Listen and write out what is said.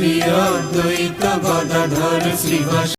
শ্রী অদ্বৈত গদাধর শ্রীবাস